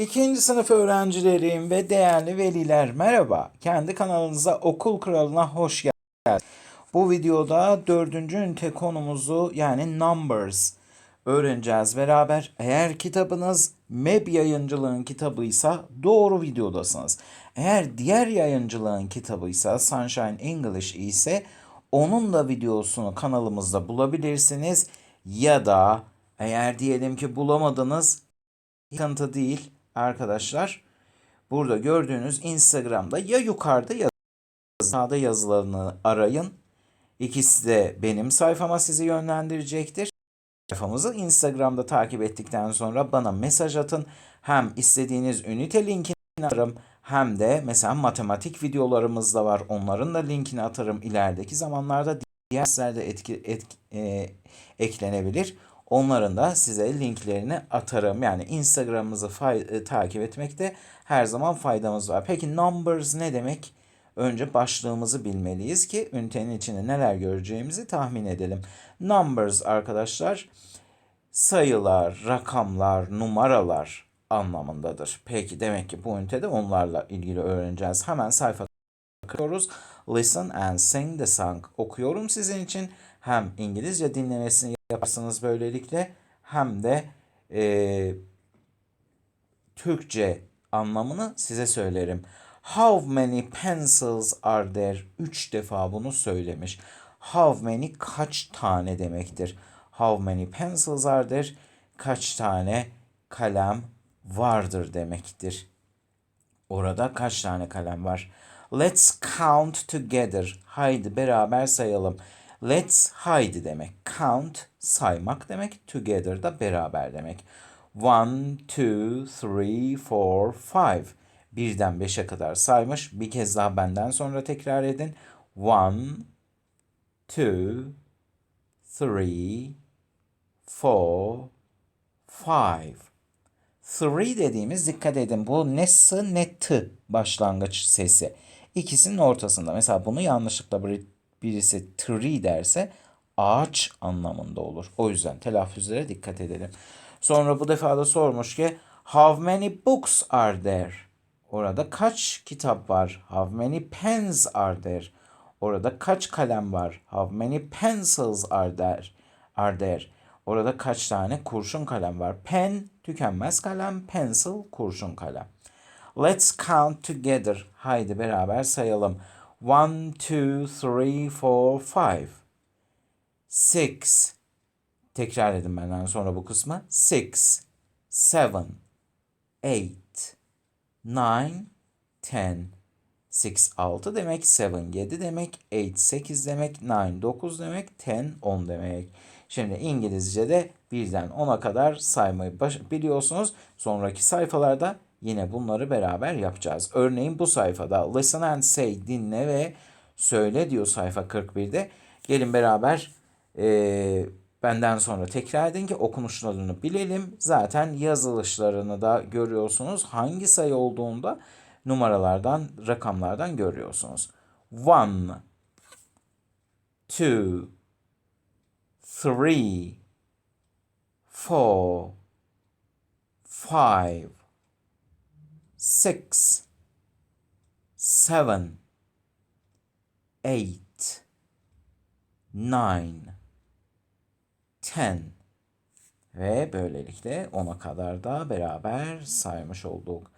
İkinci sınıf öğrencilerim ve değerli veliler merhaba. Kendi kanalınıza Okul Kralı'na hoş geldiniz. Bu videoda dördüncü ünite konumuzu yani Numbers öğreneceğiz beraber. Eğer kitabınız MEB yayıncılığın kitabıysa doğru videodasınız. Eğer diğer yayıncılığın kitabıysa Sunshine English ise onun da videosunu kanalımızda bulabilirsiniz. Ya da eğer diyelim ki bulamadınız sıkıntı değil arkadaşlar. Burada gördüğünüz Instagram'da ya yukarıda ya sağda yazılarını arayın. İkisi de benim sayfama sizi yönlendirecektir. Sayfamızı Instagram'da takip ettikten sonra bana mesaj atın. Hem istediğiniz ünite linkini atarım hem de mesela matematik videolarımız da var. Onların da linkini atarım ilerideki zamanlarda. Diğer derslerde etki, etki, e, eklenebilir. Onların da size linklerini atarım. Yani Instagram'ımızı e, takip etmekte her zaman faydamız var. Peki numbers ne demek? Önce başlığımızı bilmeliyiz ki ünitenin içinde neler göreceğimizi tahmin edelim. Numbers arkadaşlar sayılar, rakamlar, numaralar anlamındadır. Peki demek ki bu ünitede onlarla ilgili öğreneceğiz. Hemen sayfa okuyoruz. Listen and sing the song. Okuyorum sizin için. Hem İngilizce dinlemesini yaparsınız böylelikle hem de e, Türkçe anlamını size söylerim. How many pencils are there? Üç defa bunu söylemiş. How many kaç tane demektir. How many pencils are there? Kaç tane kalem vardır demektir. Orada kaç tane kalem var? Let's count together. Haydi beraber sayalım. Let's haydi demek. Count saymak demek. Together da beraber demek. One, two, three, four, five. Birden beşe kadar saymış. Bir kez daha benden sonra tekrar edin. One, two, three, four, five. Three dediğimiz dikkat edin bu ne s ne t başlangıç sesi. İkisinin ortasında. Mesela bunu yanlışlıkla birisi tree derse ağaç anlamında olur. O yüzden telaffuzlara dikkat edelim. Sonra bu defa da sormuş ki How many books are there? Orada kaç kitap var? How many pens are there? Orada kaç kalem var? How many pencils are there? Are there? Orada kaç tane kurşun kalem var? Pen tükenmez kalem, pencil kurşun kalem. Let's count together. Haydi beraber sayalım. One, two, three, four, five. Six. Tekrar edin benden sonra bu kısmı. Six, seven, eight, nine, ten. Six, altı demek. Seven, yedi demek. Eight, sekiz demek. Nine, dokuz demek. Ten, on demek. Şimdi İngilizce'de birden 10'a kadar saymayı biliyorsunuz. Sonraki sayfalarda yine bunları beraber yapacağız. Örneğin bu sayfada listen and say dinle ve söyle diyor sayfa 41'de. Gelin beraber eee, benden sonra tekrar edin ki okunuşlarını bilelim. Zaten yazılışlarını da görüyorsunuz. Hangi sayı olduğunda numaralardan, rakamlardan görüyorsunuz. One, two, three, four, five, six, seven, eight, nine, ten ve böylelikle 10'a kadar da beraber saymış olduk.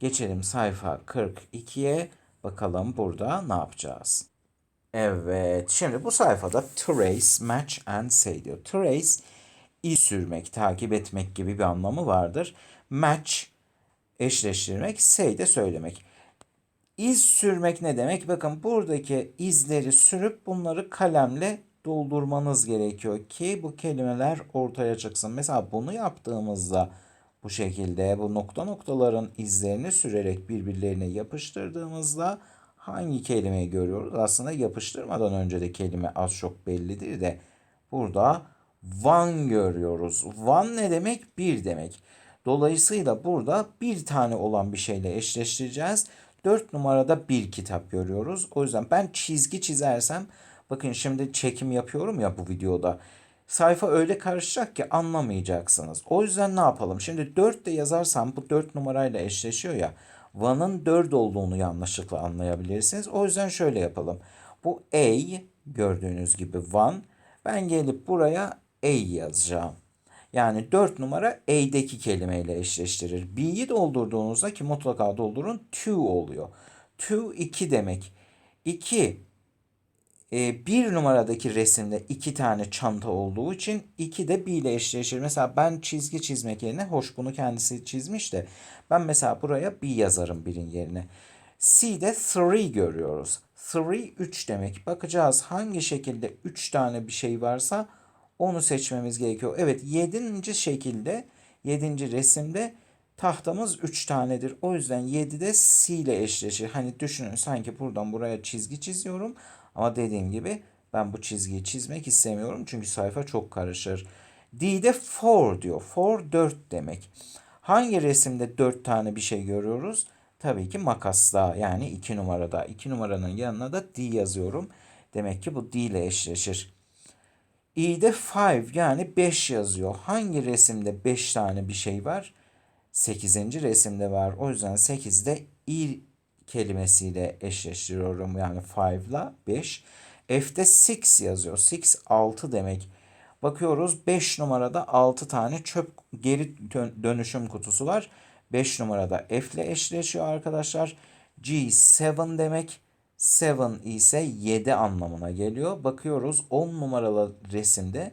Geçelim sayfa 42'ye. Bakalım burada ne yapacağız? Evet, şimdi bu sayfada trace, match and say diyor. Trace, iz sürmek, takip etmek gibi bir anlamı vardır. Match, eşleştirmek, say de söylemek. İz sürmek ne demek? Bakın buradaki izleri sürüp bunları kalemle doldurmanız gerekiyor ki bu kelimeler ortaya çıksın. Mesela bunu yaptığımızda bu şekilde bu nokta noktaların izlerini sürerek birbirlerine yapıştırdığımızda hangi kelimeyi görüyoruz? Aslında yapıştırmadan önce de kelime az çok bellidir de burada one görüyoruz. One ne demek? Bir demek. Dolayısıyla burada bir tane olan bir şeyle eşleştireceğiz. 4 numarada bir kitap görüyoruz. O yüzden ben çizgi çizersem bakın şimdi çekim yapıyorum ya bu videoda. sayfa öyle karışacak ki anlamayacaksınız. O yüzden ne yapalım? Şimdi 4 de yazarsam bu 4 numarayla eşleşiyor ya. One'ın 4 olduğunu yanlışlıkla anlayabilirsiniz. O yüzden şöyle yapalım. Bu A gördüğünüz gibi one. Ben gelip buraya A yazacağım. Yani 4 numara A'deki kelimeyle eşleştirir. B'yi doldurduğunuzda ki mutlaka doldurun 2 oluyor. 2 2 demek. 2 e, bir numaradaki resimde iki tane çanta olduğu için iki de bir ile eşleşir. Mesela ben çizgi çizmek yerine hoş bunu kendisi çizmiş de ben mesela buraya bir yazarım birin yerine. C'de three görüyoruz. Three 3 demek. Bakacağız hangi şekilde 3 tane bir şey varsa onu seçmemiz gerekiyor. Evet 7. şekilde 7. resimde tahtamız 3 tanedir. O yüzden 7 de C ile eşleşir. Hani düşünün sanki buradan buraya çizgi çiziyorum. Ama dediğim gibi ben bu çizgiyi çizmek istemiyorum. Çünkü sayfa çok karışır. D'de 4 diyor. 4 4 demek. Hangi resimde 4 tane bir şey görüyoruz? Tabii ki makasla yani 2 numarada. 2 numaranın yanına da D yazıyorum. Demek ki bu D ile eşleşir. I'de 5 yani 5 yazıyor. Hangi resimde 5 tane bir şey var? 8. resimde var. O yüzden 8'de i kelimesiyle eşleştiriyorum. Yani 5 ile 5. F'de 6 yazıyor. 6 6 demek. Bakıyoruz 5 numarada 6 tane çöp geri dönüşüm kutusu var. 5 numarada F ile eşleşiyor arkadaşlar. G7 demek. 7 ise 7 anlamına geliyor. Bakıyoruz 10 numaralı resimde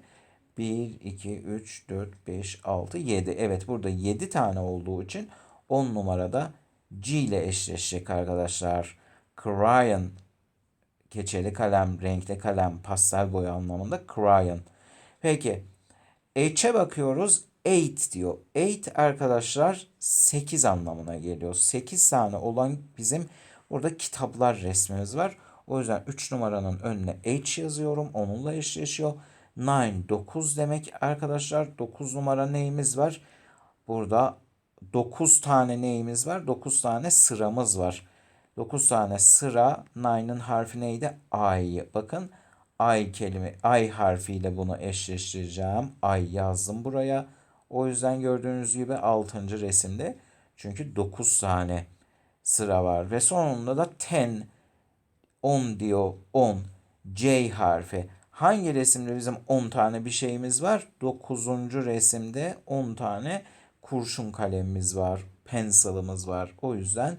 1, 2, 3, 4, 5, 6, 7. Evet burada 7 tane olduğu için 10 numarada G ile eşleşecek arkadaşlar. Crayon keçeli kalem, renkli kalem, pastel boya anlamında crayon. Peki H'e bakıyoruz. 8 diyor. 8 arkadaşlar 8 anlamına geliyor. 8 tane olan bizim burada kitaplar resmimiz var. O yüzden 3 numaranın önüne H yazıyorum. Onunla eşleşiyor. 9 9 demek arkadaşlar. 9 numara neyimiz var? Burada 9 tane neyimiz var? 9 tane sıramız var. 9 tane sıra 9'ın harfi neydi? I. Bakın I kelime I harfiyle bunu eşleştireceğim. I yazdım buraya. O yüzden gördüğünüz gibi 6. resimde çünkü 9 tane sıra var ve sonunda da 10 10 diyor 10 C harfi. Hangi resimde bizim 10 tane bir şeyimiz var? 9. resimde 10 tane kurşun kalemimiz var, pencil'ımız var. O yüzden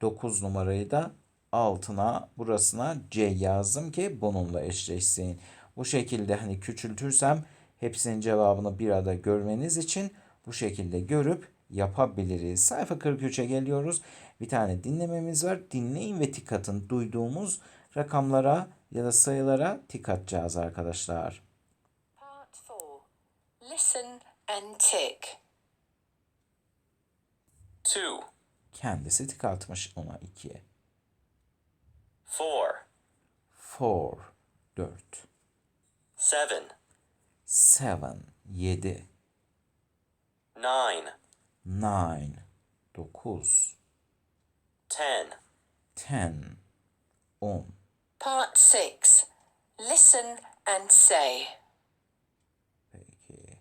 9 numarayı da altına burasına C yazdım ki bununla eşleşsin. Bu şekilde hani küçültürsem hepsinin cevabını bir arada görmeniz için bu şekilde görüp yapabiliriz. Sayfa 43'e geliyoruz. Bir tane dinlememiz var. Dinleyin ve tik atın. Duyduğumuz rakamlara ya da sayılara tik atacağız arkadaşlar. Part 4. Listen and tick. 2, Kendisi tik atmış ona 2'ye. 4, 4 4 7, 7 7 9, 9 9 10, 10 10 Part 6. Listen and say. Peki.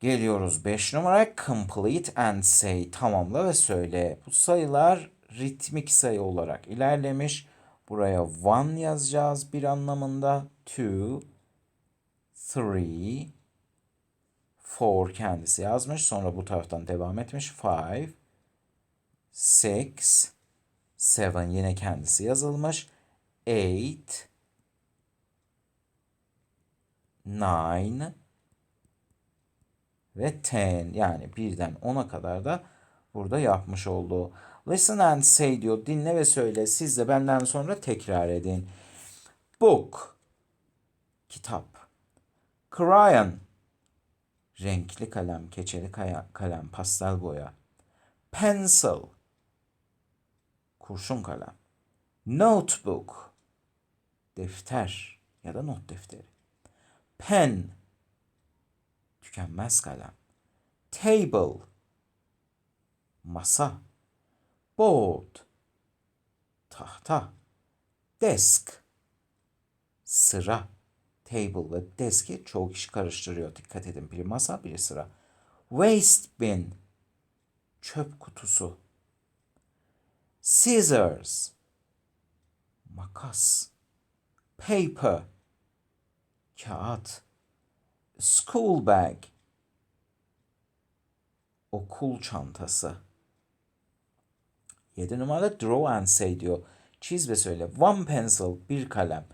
Geliyoruz 5 numara complete and say tamamla ve söyle. Bu sayılar ritmik sayı olarak ilerlemiş. Buraya one yazacağız bir anlamında. Two, three, four kendisi yazmış. Sonra bu taraftan devam etmiş. Five, six, seven yine kendisi yazılmış. Eight, nine ve 10 yani birden 10'a kadar da burada yapmış olduğu. Listen and say diyor. Dinle ve söyle. Siz de benden sonra tekrar edin. Book. Kitap. Crayon. Renkli kalem, keçeli kalem, pastel boya. Pencil. Kurşun kalem. Notebook. Defter ya da not defteri. Pen. Tükenmez kalem. Table. Masa. Board. Tahta. Desk. Sıra. Table ve desk'i çoğu kişi karıştırıyor. Dikkat edin biri masa biri sıra. Waste bin çöp kutusu. Scissors makas. Paper kağıt. School bag okul çantası. 7 numarada draw and say diyor. Çiz ve söyle. One pencil, bir kalem.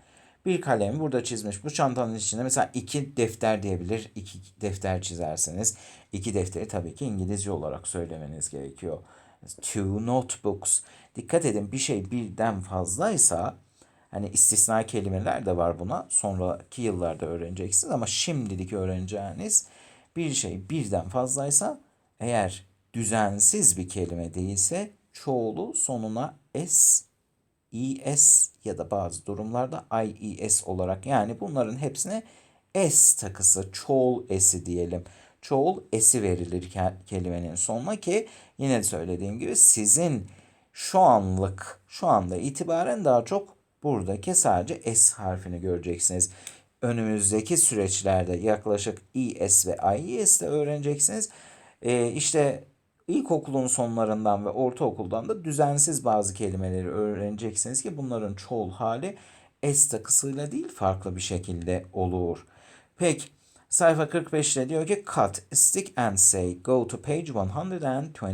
Bir kalemi burada çizmiş. Bu çantanın içinde mesela iki defter diyebilir. İki defter çizerseniz. iki defteri tabii ki İngilizce olarak söylemeniz gerekiyor. Two notebooks. Dikkat edin bir şey birden fazlaysa hani istisna kelimeler de var buna. Sonraki yıllarda öğreneceksiniz ama şimdilik öğreneceğiniz bir şey birden fazlaysa eğer düzensiz bir kelime değilse çoğulu sonuna s, es ya da bazı durumlarda ies olarak yani bunların hepsine s takısı, çoğul esi diyelim. Çoğul esi verilir ke- kelimenin sonuna ki yine söylediğim gibi sizin şu anlık, şu anda itibaren daha çok buradaki sadece S harfini göreceksiniz. Önümüzdeki süreçlerde yaklaşık ES ve IES de öğreneceksiniz. Ee, işte ilkokulun sonlarından ve ortaokuldan da düzensiz bazı kelimeleri öğreneceksiniz ki bunların çoğul hali S takısıyla değil farklı bir şekilde olur. Peki sayfa 45'te diyor ki cut, stick and say, go to page 129.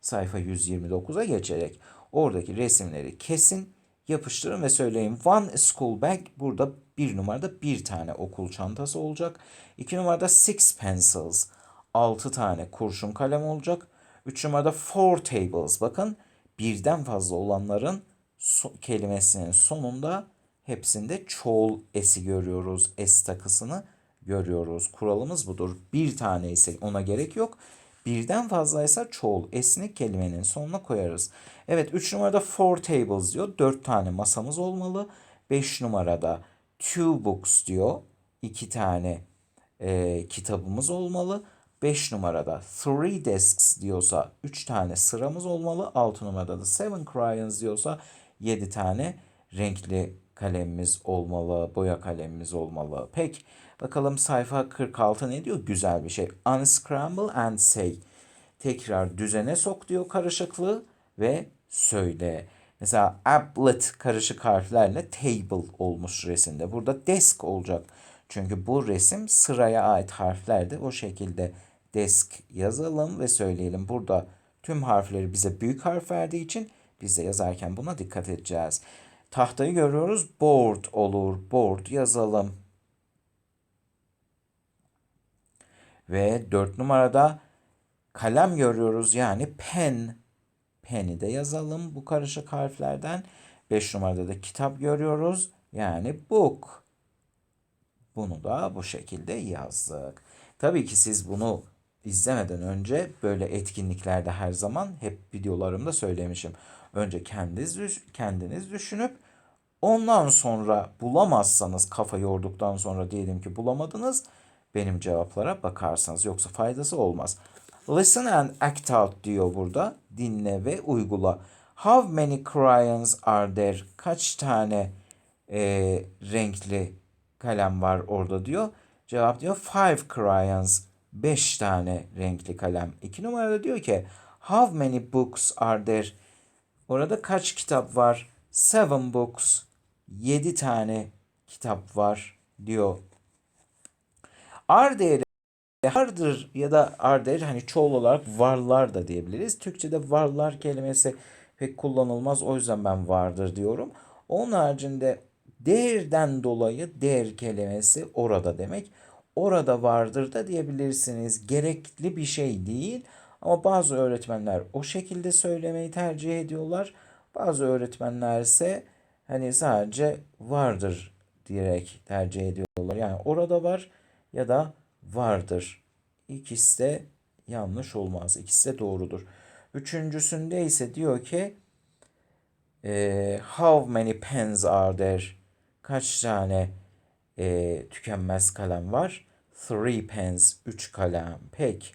Sayfa 129'a geçerek oradaki resimleri kesin, yapıştırın ve söyleyin. One school bag burada bir numarada bir tane okul çantası olacak. İki numarada six pencils. Altı tane kurşun kalem olacak. Üç numarada four tables. Bakın birden fazla olanların so- kelimesinin sonunda hepsinde çoğul esi görüyoruz. Es takısını görüyoruz. Kuralımız budur. Bir tane ise ona gerek yok. Birden fazlaysa çoğul esini kelimenin sonuna koyarız. Evet 3 numarada four tables diyor. 4 tane masamız olmalı. 5 numarada two books diyor. 2 tane e, kitabımız olmalı. 5 numarada three desks diyorsa 3 tane sıramız olmalı. 6 numarada da seven crayons diyorsa 7 tane renkli kalemimiz olmalı, boya kalemimiz olmalı. Peki bakalım sayfa 46 ne diyor? Güzel bir şey. Unscramble and say. Tekrar düzene sok diyor karışıklığı ve söyle. Mesela ablet karışık harflerle table olmuş resimde. Burada desk olacak. Çünkü bu resim sıraya ait harflerdi. O şekilde desk yazalım ve söyleyelim. Burada tüm harfleri bize büyük harf verdiği için biz de yazarken buna dikkat edeceğiz. Tahtayı görüyoruz. Board olur. Board yazalım. Ve 4 numarada kalem görüyoruz. Yani pen. Pen'i de yazalım bu karışık harflerden. 5 numarada da kitap görüyoruz. Yani book. Bunu da bu şekilde yazdık. Tabii ki siz bunu izlemeden önce böyle etkinliklerde her zaman hep videolarımda söylemişim. Önce kendiniz, kendiniz düşünüp ondan sonra bulamazsanız kafa yorduktan sonra diyelim ki bulamadınız benim cevaplara bakarsanız yoksa faydası olmaz. Listen and act out diyor burada. Dinle ve uygula. How many crayons are there? Kaç tane e, renkli kalem var orada diyor. Cevap diyor five crayons. Beş tane renkli kalem. İki numarada diyor ki how many books are there? Orada kaç kitap var? Seven books. Yedi tane kitap var diyor. Are there vardır ya da are there hani çoğul olarak varlar da diyebiliriz. Türkçe'de varlar kelimesi pek kullanılmaz. O yüzden ben vardır diyorum. Onun haricinde there'den dolayı there kelimesi orada demek. Orada vardır da diyebilirsiniz. Gerekli bir şey değil. Ama bazı öğretmenler o şekilde söylemeyi tercih ediyorlar. Bazı öğretmenler ise hani sadece vardır diyerek tercih ediyorlar. Yani orada var ya da vardır. İkisi de yanlış olmaz. İkisi de doğrudur. Üçüncüsünde ise diyor ki how many pens are there? Kaç tane e, tükenmez kalem var? Three pens. Üç kalem. Peki.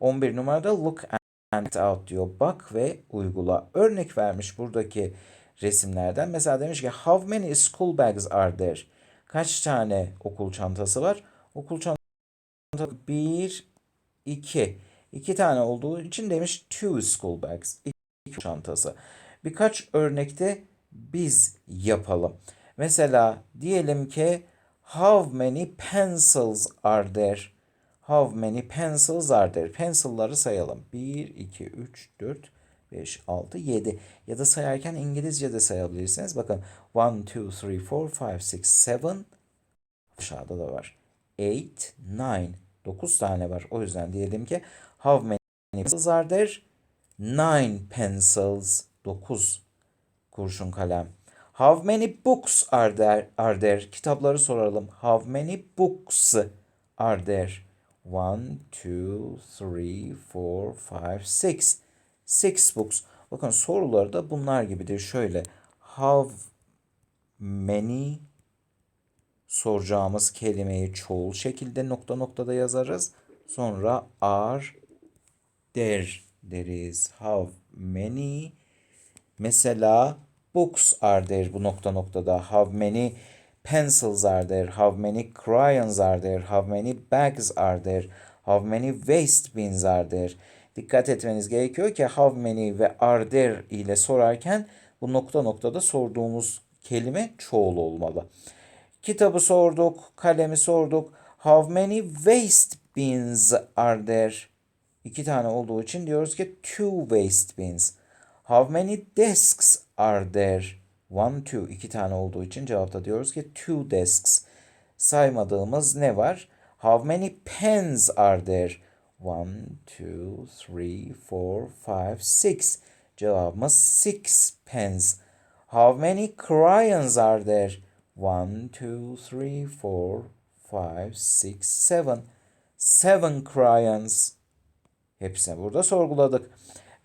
11 numarada look and out diyor. Bak ve uygula. Örnek vermiş buradaki resimlerden. Mesela demiş ki how many school bags are there? Kaç tane okul çantası var? Okul çantası 1, 2. 2 tane olduğu için demiş two school bags. 2 çantası. Birkaç örnekte biz yapalım. Mesela diyelim ki how many pencils are there? How many pencils are there? Pencil'ları sayalım. 1, 2, 3, 4, 5, 6, 7. Ya da sayarken İngilizce de sayabilirsiniz. Bakın 1, 2, 3, 4, 5, 6, 7. Aşağıda da var. 8, 9. 9 tane var. O yüzden diyelim ki how many pencils are there? 9 pencils. 9 kurşun kalem. How many books are there? Are there? Kitapları soralım. How many books are there? One, two, three, four, five, six. Six books. Bakın soruları da bunlar gibidir. Şöyle. How many soracağımız kelimeyi çoğul şekilde nokta noktada yazarız. Sonra are there deriz. How many Mesela books are there bu nokta noktada. How many pencils are there? How many crayons are there? How many bags are there? How many waste bins are there? Dikkat etmeniz gerekiyor ki how many ve are there ile sorarken bu nokta noktada sorduğumuz kelime çoğul olmalı. Kitabı sorduk, kalemi sorduk. How many waste bins are there? İki tane olduğu için diyoruz ki two waste bins. How many desks are there? One, two. İki tane olduğu için cevapta diyoruz ki two desks. Saymadığımız ne var? How many pens are there? One, two, three, four, five, six. Cevabımız six pens. How many crayons are there? One, two, three, four, five, six, seven. Seven crayons. Hepsini burada sorguladık.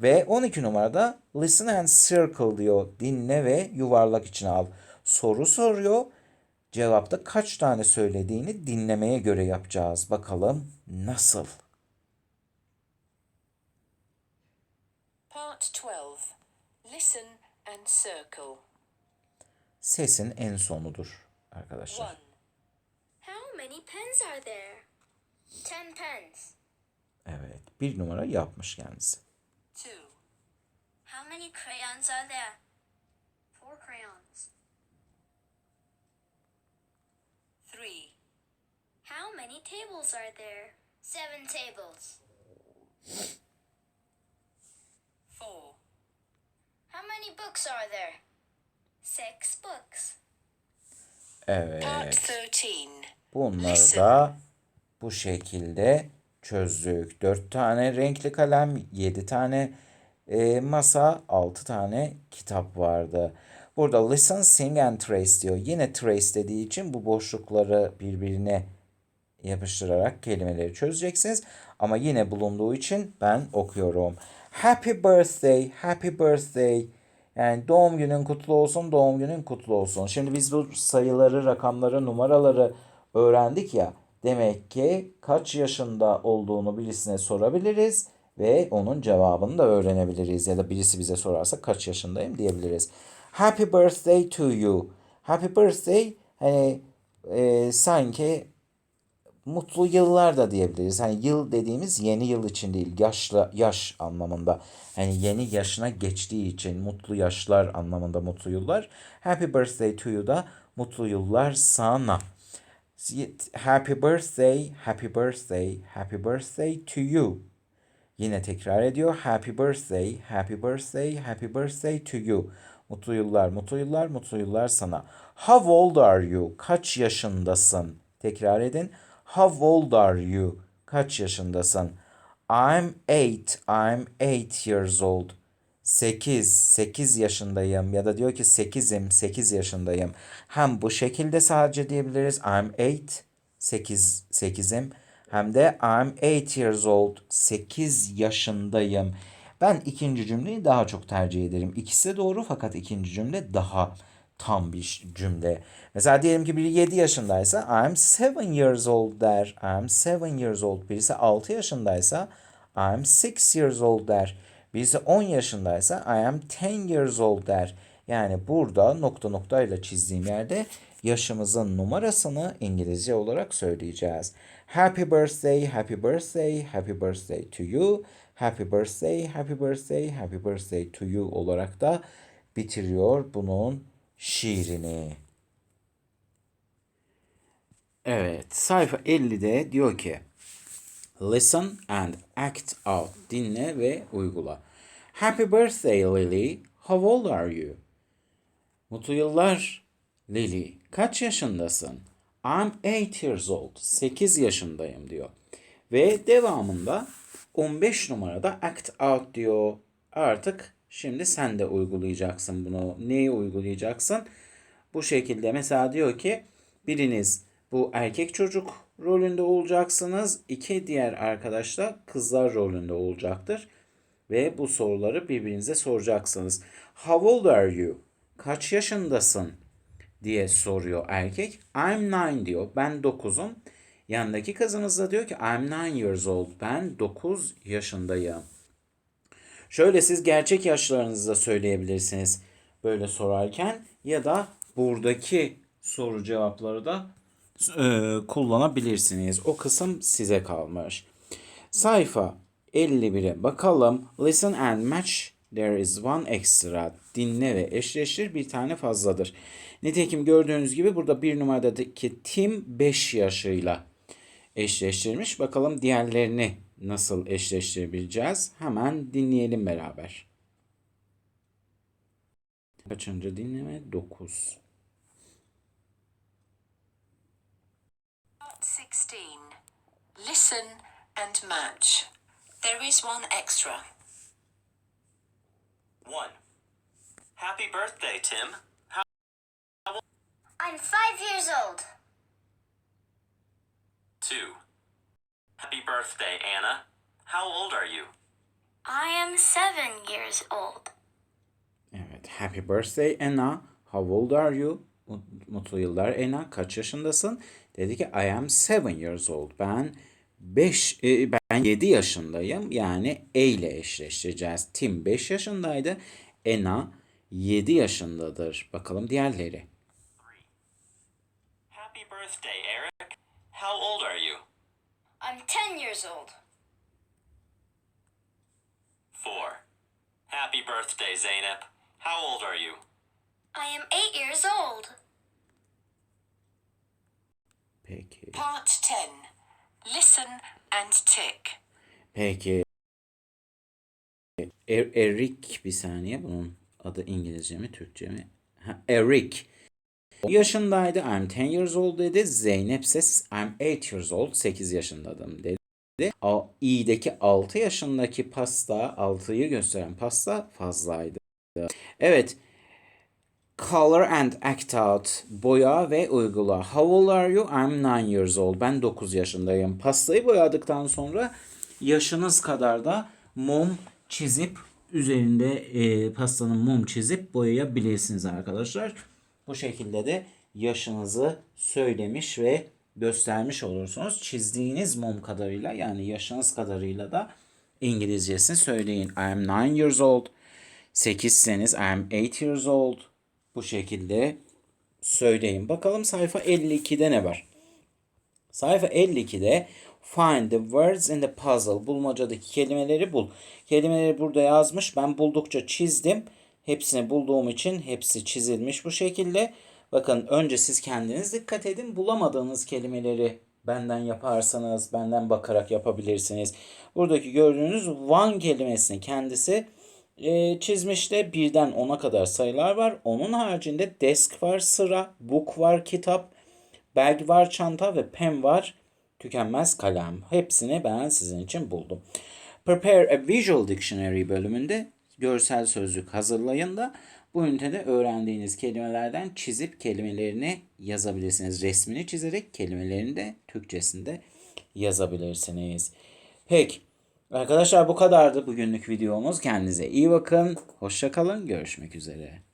Ve 12 numarada listen and circle diyor. Dinle ve yuvarlak içine al. Soru soruyor. Cevapta kaç tane söylediğini dinlemeye göre yapacağız. Bakalım nasıl? Part 12. Listen and circle. Sesin en sonudur arkadaşlar. 1. How many pens are there? Ten pens. Evet. Bir numara yapmış kendisi. 2. How many crayons are there? Four crayons. 3. How many tables are there? Seven tables. 4. How many books are there? Six books. Evet. Part 13. Bunları da bu şekilde çözdük. 4 tane renkli kalem, 7 tane e, masa, 6 tane kitap vardı. Burada listen, sing and trace diyor. Yine trace dediği için bu boşlukları birbirine yapıştırarak kelimeleri çözeceksiniz. Ama yine bulunduğu için ben okuyorum. Happy birthday, happy birthday. Yani doğum günün kutlu olsun, doğum günün kutlu olsun. Şimdi biz bu sayıları, rakamları, numaraları öğrendik ya. Demek ki kaç yaşında olduğunu birisine sorabiliriz ve onun cevabını da öğrenebiliriz. Ya da birisi bize sorarsa kaç yaşındayım diyebiliriz. Happy birthday to you. Happy birthday hani e, sanki mutlu yıllar da diyebiliriz. Hani yıl dediğimiz yeni yıl için değil, yaşla yaş anlamında. Hani yeni yaşına geçtiği için mutlu yaşlar anlamında mutlu yıllar. Happy birthday to you da mutlu yıllar sana. Happy birthday, happy birthday, happy birthday to you. Yine tekrar ediyor. Happy birthday, happy birthday, happy birthday to you. Mutlu yıllar, mutlu yıllar, mutlu yıllar sana. How old are you? Kaç yaşındasın? Tekrar edin. How old are you? Kaç yaşındasın? I'm eight. I'm eight years old. 8, 8 yaşındayım ya da diyor ki 8'im, 8 yaşındayım. Hem bu şekilde sadece diyebiliriz. I'm 8, 8, 8'im. Hem de I'm 8 years old, 8 yaşındayım. Ben ikinci cümleyi daha çok tercih ederim. İkisi de doğru fakat ikinci cümle daha tam bir cümle. Mesela diyelim ki biri 7 yaşındaysa I'm 7 years old der. I'm 7 years old. Birisi 6 yaşındaysa I'm 6 years old der. Birisi 10 yaşındaysa I am 10 years old der. Yani burada nokta noktayla çizdiğim yerde yaşımızın numarasını İngilizce olarak söyleyeceğiz. Happy birthday, happy birthday, happy birthday to you. Happy birthday, happy birthday, happy birthday to you olarak da bitiriyor bunun şiirini. Evet, sayfa 50'de diyor ki Listen and act out. Dinle ve uygula. Happy birthday Lily. How old are you? Mutlu yıllar Lily. Kaç yaşındasın? I'm 8 years old. 8 yaşındayım diyor. Ve devamında 15 numarada act out diyor. Artık şimdi sen de uygulayacaksın bunu. Neyi uygulayacaksın? Bu şekilde mesela diyor ki biriniz bu erkek çocuk rolünde olacaksınız. İki diğer arkadaş da kızlar rolünde olacaktır. Ve bu soruları birbirinize soracaksınız. How old are you? Kaç yaşındasın? diye soruyor erkek. I'm nine diyor. Ben 9'um. Yanındaki kızımız da diyor ki I'm nine years old. Ben 9 yaşındayım. Şöyle siz gerçek yaşlarınızı da söyleyebilirsiniz böyle sorarken ya da buradaki soru cevapları da e, kullanabilirsiniz. O kısım size kalmış. Sayfa 51'e bakalım. Listen and match. There is one extra. Dinle ve eşleştir. Bir tane fazladır. Nitekim gördüğünüz gibi burada bir numaradaki Tim 5 yaşıyla eşleştirmiş. Bakalım diğerlerini nasıl eşleştirebileceğiz? Hemen dinleyelim beraber. Kaçıncı dinleme? 9. 16. Listen and match. There is one extra. 1. Happy birthday, Tim. How I'm five years old. 2. Happy birthday, Anna. How old are you? I am seven years old. Evet. Happy birthday Anna. How old are you? Mut- Mutlu yıllar Anna. Kaç yaşındasın? Dedi ki I am seven years old. Ben 5 ben 7 yaşındayım. Yani E ile eşleştireceğiz. Tim 5 yaşındaydı. Anna 7 yaşındadır. Bakalım diğerleri. Happy birthday, Eric. How old are you? I'm ten years old. 4. Happy birthday, Zainab. How old are you? I am eight years old. Peki. Part 10. Listen and tick. Peki. Er- Eric bir saniye bunun adı İngilizce mi Türkçe mi? Ha, Eric. Yaşındaydı. I'm 10 years old dedi. Zeynep ise I'm 8 years old. 8 yaşındaydım dedi. O i'deki 6 yaşındaki pasta 6'yı gösteren pasta fazlaydı. Evet. Color and act out. Boya ve uygula. How old are you? I'm 9 years old. Ben 9 yaşındayım. Pastayı boyadıktan sonra yaşınız kadar da mum çizip üzerinde e, pastanın mum çizip boyayabilirsiniz arkadaşlar. Bu şekilde de yaşınızı söylemiş ve göstermiş olursunuz. Çizdiğiniz mum kadarıyla yani yaşınız kadarıyla da İngilizcesini söyleyin. I am 9 years old. 8'seniz I am 8 years old. Bu şekilde söyleyin. Bakalım sayfa 52'de ne var? Sayfa 52'de find the words in the puzzle. Bulmacadaki kelimeleri bul. Kelimeleri burada yazmış. Ben buldukça çizdim. Hepsini bulduğum için hepsi çizilmiş bu şekilde. Bakın önce siz kendiniz dikkat edin. Bulamadığınız kelimeleri benden yaparsanız, benden bakarak yapabilirsiniz. Buradaki gördüğünüz one kelimesini kendisi e, çizmişte birden 10'a kadar sayılar var. Onun haricinde desk var, sıra, book var, kitap, bag var, çanta ve pen var, tükenmez kalem. Hepsini ben sizin için buldum. Prepare a Visual Dictionary bölümünde görsel sözlük hazırlayın da bu ünitede öğrendiğiniz kelimelerden çizip kelimelerini yazabilirsiniz. Resmini çizerek kelimelerini de Türkçesinde yazabilirsiniz. Peki. Arkadaşlar bu kadardı bugünlük videomuz. Kendinize iyi bakın. Hoşçakalın. Görüşmek üzere.